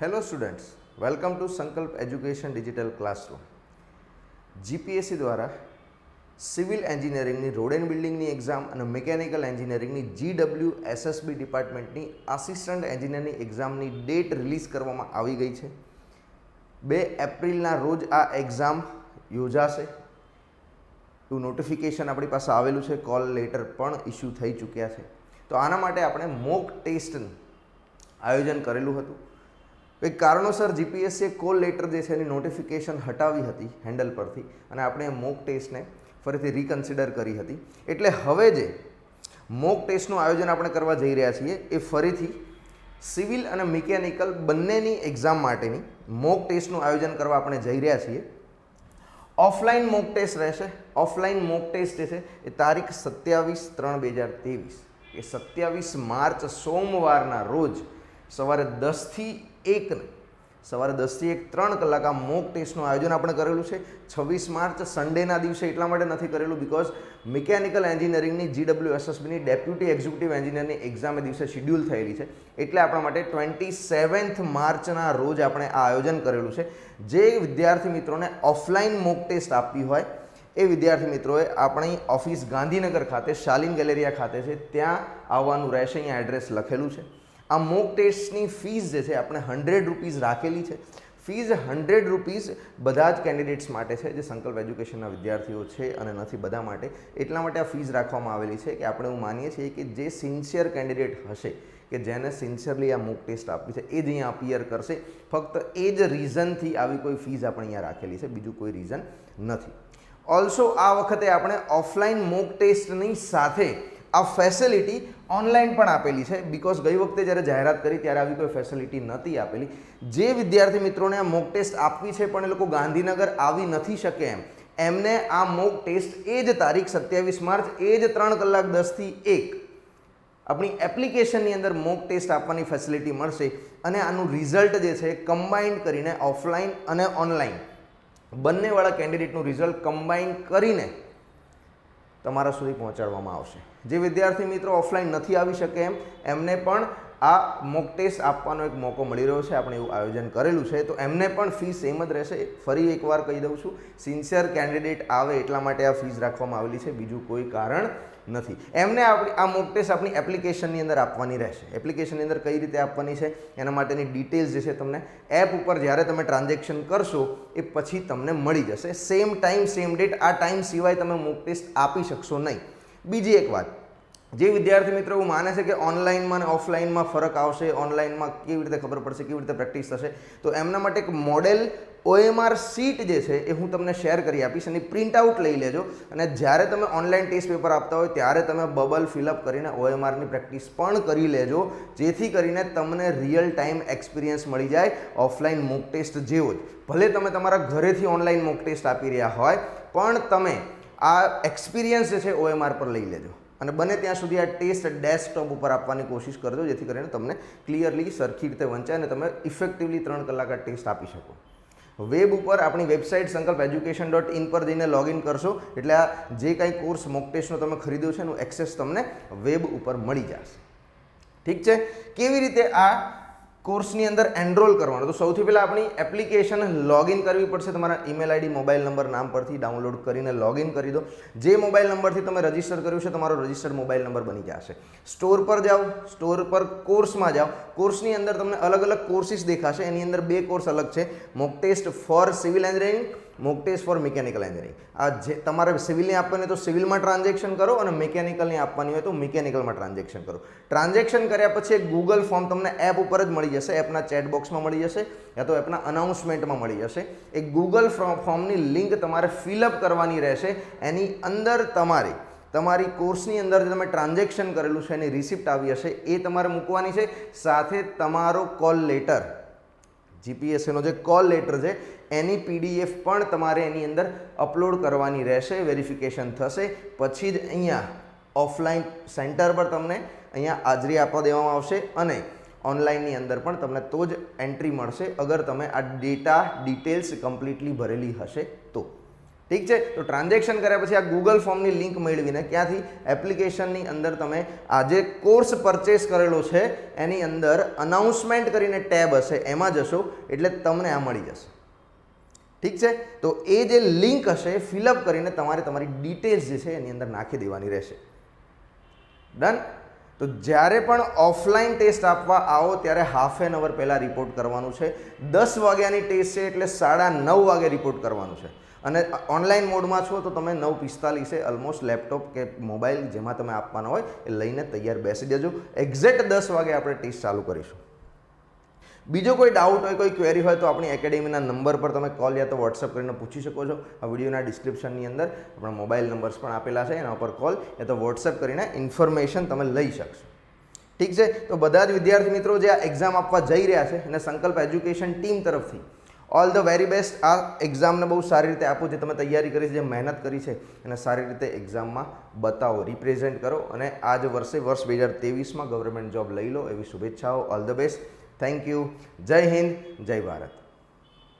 Hello students welcome to Sankalp education digital classroom GPSC દ્વારા civil એન્જિનિયરિંગની road and બિલ્ડિંગની exam અને mechanical એન્જિનિયરિંગની જીડબલ્યુ એસએસબી ડિપાર્ટમેન્ટની આસિસ્ટન્ટ એન્જિનિયરની એક્ઝામની ડેટ રિલીઝ કરવામાં આવી ગઈ છે. બે એપ્રિલના રોજ આ એક્ઝામ યોજાશે. એવું નોટિફિકેશન આપણી પાસે આવેલું છે. કોલ લેટર પણ ઇસ્યુ થઈ ચૂક્યા છે. તો આના માટે આપણે મોક ટેસ્ટનું આયોજન કરેલું હતું. કંઈક કારણોસર જીપીએસસીએ કોલ લેટર જે છે એની નોટિફિકેશન હટાવી હતી હેન્ડલ પરથી અને આપણે મોક ટેસ્ટને ફરીથી રિકન્સિડર કરી હતી. એટલે હવે જે મોક ટેસ્ટનું આયોજન આપણે કરવા જઈ રહ્યા છીએ એ ફરીથી સિવિલ અને મિકેનિકલ બંનેની એક્ઝામ માટેની મોક ટેસ્ટનું આયોજન કરવા આપણે જઈ રહ્યા છીએ. ઓફલાઈન મોક ટેસ્ટ રહેશે. ઓફલાઈન મોક ટેસ્ટ જે છે એ તારીખ સત્યાવીસ ત્રણ બે હજાર ત્રેવીસ. એ સત્યાવીસ માર્ચ સોમવારના રોજ સવારે દસથી એકને. સવારે દસથી એક ત્રણ કલાક આ મોક ટેસ્ટનું આયોજન આપણે કરેલું છે. છવ્વીસ માર્ચ સન્ડેના દિવસે એટલા માટે નથી કરેલું બિકોઝ મિકેનિકલ એન્જિનિયરિંગની જીડબલ્યુ એસએસબીની ડેપ્યુટી એક્ઝિક્યુટિવ એન્જિનિયરની એક્ઝામ એ દિવસે શિડ્યુલ થયેલી છે. એટલે આપણા માટે ટ્વેન્ટી સેવન્થ માર્ચના રોજ આપણે આ આયોજન કરેલું છે. જે વિદ્યાર્થી મિત્રોને ઓફલાઈન મોક ટેસ્ટ આપવી હોય, એ વિદ્યાર્થી મિત્રોએ આપણી ઓફિસ ગાંધીનગર ખાતે શાલીન ગેલેરિયા ખાતે છે, ત્યાં આવવાનું રહેશે, અહીંયા એડ્રેસ લખેલું છે. આ મોક ટેસ્ટની ફીસ જે છે, આપણે હંડ્રેડ રૂપીઝ રાખેલી છે. ફીઝ હંડ્રેડ રૂપીઝ બધા જ કેન્ડિડેટ્સ માટે છે, જે સંકલ્પ એજ્યુકેશનના વિદ્યાર્થીઓ છે અને નથી બધા માટે. એટલા માટે આ ફીઝ રાખવામાં આવેલી છે કે આપણે એવું માનીએ છીએ કે જે સિન્સિયર કેન્ડિડેટ હશે, કે જેને સિન્સિયરલી આ મોક ટેસ્ટ આપી છે, એ જ અહીંયા અપિયર કરશે. ફક્ત એ જ રીઝનથી આવી કોઈ ફીઝ આપણે અહીંયા રાખેલી છે, બીજું કોઈ રીઝન નથી. ઓલ્સો આ વખતે આપણે ઓફલાઈન મોક ટેસ્ટની સાથે આ ફેસિલિટી ઓનલાઈન પણ આપેલી છે. બિકોઝ ગઈ વખતે જ્યારે જાહેરાત કરી ત્યારે આવી કોઈ ફેસિલિટી નહોતી આપેલી. જે વિદ્યાર્થી મિત્રોને આ મોક ટેસ્ટ આપવી છે પણ એ લોકો ગાંધીનગર આવી નથી શકે એમ. એમને આ મોક ટેસ્ટ એ જ તારીખ સત્યાવીસ માર્ચ, એ જ ત્રણ કલાક દસથી એક આપણી એપ્લિકેશનની અંદર મોક ટેસ્ટ આપવાની ફેસિલિટી મળશે અને આનું રિઝલ્ટ જે છે કમ્બાઇન્ડ કરીને ઓફલાઈન અને ઓનલાઈન બંનેવાળા કેન્ડિડેટનું રિઝલ્ટ કમ્બાઇન કરીને તમારા સુધી પહોંચાડવામાં આવશે. જે વિદ્યાર્થી મિત્રો ઓફલાઈન નથી આવી શકે એમ, એમને પણ આ મોક ટેસ્ટ આપવાનો એક મોકો મળી રહ્યો છે. આપણે એવું આયોજન કરેલું છે. તો એમને પણ ફી સેમ જ રહેશે. ફરી એકવાર કહી દઉં છું સિન્સિયર કેન્ડિડેટ આવે એટલા માટે આ ફીસ રાખવામાં આવેલી છે. બીજું કોઈ કારણ નથી. એમને આપણી, આ મોક ટેસ્ટ આપણી એપ્લિકેશનની અંદર આપવાની રહેશે. એપ્લિકેશનની અંદર કઈ રીતે આપવાની છે, એના માટેની ડિટેલ્સ જે છે તમને એપ ઉપર જ્યારે તમે ટ્રાન્ઝેક્શન કરશો, એ પછી તમને મળી જશે. સેમ ટાઈમ સેમ ડેટ આ ટાઈમ સિવાય તમે મોક ટેસ્ટ આપી શકશો નહીં. બીજી એક વાત. જે વિદ્યાર્થી મિત્રો એવું માને છે કે ઓનલાઈનમાં અને ઓફલાઈનમાં ફરક આવશે, ઓનલાઈનમાં કેવી રીતે ખબર પડશે, કેવી રીતે પ્રેક્ટિસ થશે, તો એમના માટે એક મોડેલ ઓએમઆર સીટ જે છે એ હું તમને શેર કરી આપીશ એની પ્રિન્ટ આઉટ લઈ લેજો. અને જ્યારે તમે ઓનલાઈન ટેસ્ટ પેપર આપતા હોય ત્યારે તમે બબલ ફિલઅપ કરીને ઓએમઆરની પ્રેક્ટિસ પણ કરી લેજો, જેથી કરીને તમને રિયલ ટાઈમ એક્સપિરિયન્સ મળી જાય ઓફલાઈન મોક ટેસ્ટ જેવો જ. ભલે તમે તમારા ઘરેથી ઓનલાઈન મોક ટેસ્ટ આપી રહ્યા હોય, પણ તમે આ એક્સપિરિયન્સ જે છે ઓએમઆર પર લઈ લેજો. અને બને ત્યાં સુધી આ ટેસ્ટ ડેસ્કટોપ ઉપર આપવાની કોશિશ કરજો, જેથી કરીને તમને ક્લિયરલી સરખી રીતે વંચાય અને તમે ઇફેક્ટિવલી ત્રણ કલાક આ ટેસ્ટ આપી શકો. વેબ ઉપર આપણી વેબસાઇટ સંકલ્પ એજ્યુકેશન ડોટ ઇન પર જઈને લોગિન કરશો, એટલે આ જે કાંઈ કોર્સ મોક ટેસ્ટનો તમે ખરીદ્યો છે એનું એક્સેસ તમને વેબ ઉપર મળી જશે. ઠીક છે? કેવી રીતે આ કોર્સની અંદર એનરોલ કરવાનો. તો સૌથી પહેલાં આપણી એપ્લિકેશન લોગિન કરવી પડશે. તમારા ઈમેલ આઈડી, મોબાઈલ નંબર, નામ પરથી ડાઉનલોડ કરીને લોગિન કરી દો. જે મોબાઈલ નંબરથી તમે રજિસ્ટર કર્યું છે, તમારો રજિસ્ટર્ડ મોબાઈલ નંબર બની જશે. સ્ટોર પર જાઓ. સ્ટોર પર કોર્સમાં જાઓ. કોર્સની અંદર તમને અલગ અલગ કોર્સિસ દેખાશે. એની અંદર બે કોર્સ અલગ છે. Mock test for civil engineering mock test for mechanical engineering. આ જે તમારે સિવિલની આપવાની હોય તો સિવિલમાં ટ્રાન્ઝેક્શન કરો અને મિકેનિકલની આપવાની હોય તો મિકેનિકલમાં ટ્રાન્ઝેક્શન કરો. ટ્રાન્ઝેક્શન કર્યા પછી એક ગૂગલ ફોર્મ તમને એપ ઉપર જ મળી જશે, એપના ચેટ બોક્સમાં મળી જશે, યા તો એપના અનાઉન્સમેન્ટમાં મળી જશે. એક ગૂગલ ફોર્મની લિંક તમારે ફિલઅપ કરવાની રહેશે. એની અંદર તમારે, તમારી કોર્સની અંદર જે તમે ટ્રાન્ઝેક્શન કરેલું છે, એની રિસિપ્ટ આવી હશે, એ તમારે મૂકવાની છે. સાથે તમારો કોલ લેટર. જીપીએસસીનો જે કોલ લેટર છે, એની પીડીએફ પણ તમારે એની અંદર અપલોડ કરવાની રહેશે, વેરિફિકેશન થશે. પછી જ અહીંયા ઓફલાઈન સેન્ટર પર તમને અહીંયા હાજરી આપવા દેવામાં આવશે અને ઓનલાઈનની અંદર પણ તમને તો જ એન્ટ્રી મળશે, અગર તમે આ ડેટા ડિટેલ્સ કમ્પ્લીટલી ભરેલી હશે તો. ઠીક છે? તો ટ્રાન્ઝેક્શન કર્યા પછી આ ગૂગલ ફોર્મની લિંક મેળવીને ક્યાંથી એપ્લિકેશનની અંદર તમે આ જે કોર્સ પરચેસ કરેલો છે, એની અંદર અનાઉન્સમેન્ટ કરીને ટેબ હશે, એમાં જશો, એટલે તમને આ મળી જશે. ઠીક છે? તો એ જે લિંક હશે ફિલઅપ કરીને તમારે તમારી ડિટેલ્સ જે છે, એની અંદર નાખી દેવાની રહેશે. ડન તો જ્યારે પણ ઓફલાઈન ટેસ્ટ આપવા આવો, ત્યારે હાફ એન અવર પહેલાં રિપોર્ટ કરવાનું છે. દસ વાગ્યાની ટેસ્ટ છે, એટલે સાડા નવ વાગે રિપોર્ટ કરવાનું છે. અને ઓનલાઈન મોડમાં છો તો તમે નવ પિસ્તાલીસે ઓલમોસ્ટ લેપટોપ કે મોબાઈલ જેમાં તમે આપવાના હોય એ લઈને તૈયાર બેસી જજો એક્ઝેક્ટ દસ વાગે આપણે ટેસ્ટ ચાલુ કરીશું. બીજો કોઈ ડાઉટ હોય, કોઈ ક્વેરી હોય તો આપણી એકેડેમીના નંબર પર તમે કોલ યા તો વોટ્સઅપ કરીને પૂછી શકો છો. આ વિડીયોના ડિસ્ક્રિપ્શનની અંદર આપણા મોબાઈલ નંબર્સ પણ આપેલા છે, એના ઉપર કોલ યા તો વોટ્સઅપ કરીને ઇન્ફોર્મેશન તમે લઈ શકશો. ઠીક છે? તો બધા જ વિદ્યાર્થી મિત્રો જે આ એક્ઝામ આપવા જઈ રહ્યા છે અને સંકલ્પ એજ્યુકેશન ટીમ તરફથી ઓલ ધ વેરી બેસ્ટ આ એક્ઝામને બહુ સારી રીતે આપો, જે તમે તૈયારી કરી છે, જે મહેનત કરી છે, એને સારી રીતે એક્ઝામમાં બતાવો રિપ્રેઝેન્ટ કરો અને આ જ વર્ષે વર્ષ બે હજાર તેવીસમાં ગવર્મેન્ટ જોબ લઈ લો એવી શુભેચ્છાઓ. All the best thank you જય હિન્દ, જય ભારત.